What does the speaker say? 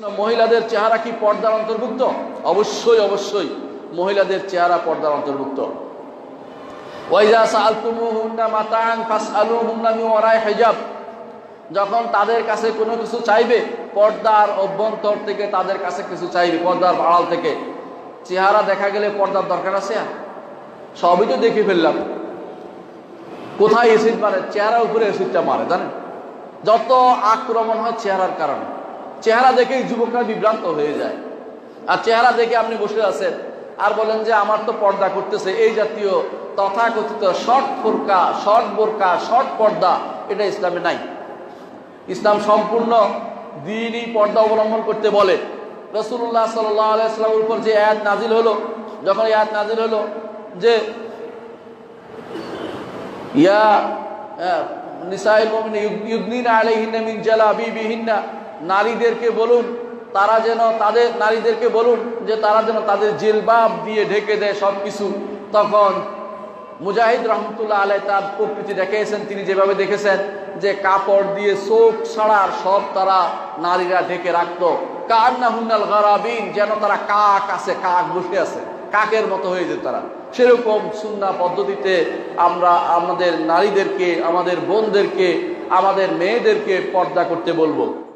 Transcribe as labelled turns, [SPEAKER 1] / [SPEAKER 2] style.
[SPEAKER 1] মহিলাদের চেহারা কি পর্দার অন্তর্ভুক্ত? অবশ্যই অবশ্যই। মহিলাদের চেহারা পর্দার অন্তর্ভুক্ত। যখন তাদের কাছে কোনো কিছু চাইবে, পর্দার অভ্যন্তর থেকে তাদের কাছে কিছু চাইবে, পর্দার আড়াল থেকে। চেহারা দেখা গেলে পর্দার দরকার আছে? সবই তো দেখে ফেললাম। কোথায় এসিড মারে? চেহারার উপরে এসিডটা মারে, জানেন? যত আক্রমণ হয় চেহারার কারণে। চেহারা দেখেই যুবকরা বিভ্রান্ত হয়ে যায়। আর চেহারা দেখে আপনি বসে আছেন আর বলেন যে, আমার তো পর্দা করতেছে। এই জাতীয় তথাকথিত শর্ট ফোরকা, শর্ট বোরকা, শর্ট পর্দা, এটা ইসলামে নাই। ইসলাম সম্পূর্ণ দিনই পর্দা অবলম্বন করতে বলে। রসুল্লাহ সাল্লামের উপর যে আয়াত নাজিল হলো, যখন আয়াত নাজিল হলো, যে, ইয়া নিসাইল মুমিন ইউগনিনা আলাইহিন্না মিন জালাবিবিহিন্না। নারীদেরকে বলুন, তারা যেন তাদের, নারীদেরকে বলুন যে তারা যেন তাদের জিলবাব দিয়ে ঢেকে দেয় সব কিছু তখন মুজাহিদ রহমতুল্লাহ আলাই তার প্রকৃতি দেখেছেন তিনি যেভাবে দেখেছেন যে কাপড় দিয়ে চোখ ছাড়ার সব তারা নারীরা ঢেকে রাখতো। কান্না হুন্নাল গারাবিন, যেন তারা কাক আছে, কাক বসে আছে, কাকের মতো হয়ে যেত তারা। সেরকম সুন্না পদ্ধতিতে আমরা আমাদের নারীদেরকে, আমাদের বোনদেরকে, আমাদের মেয়েদেরকে পর্দা করতে বলব।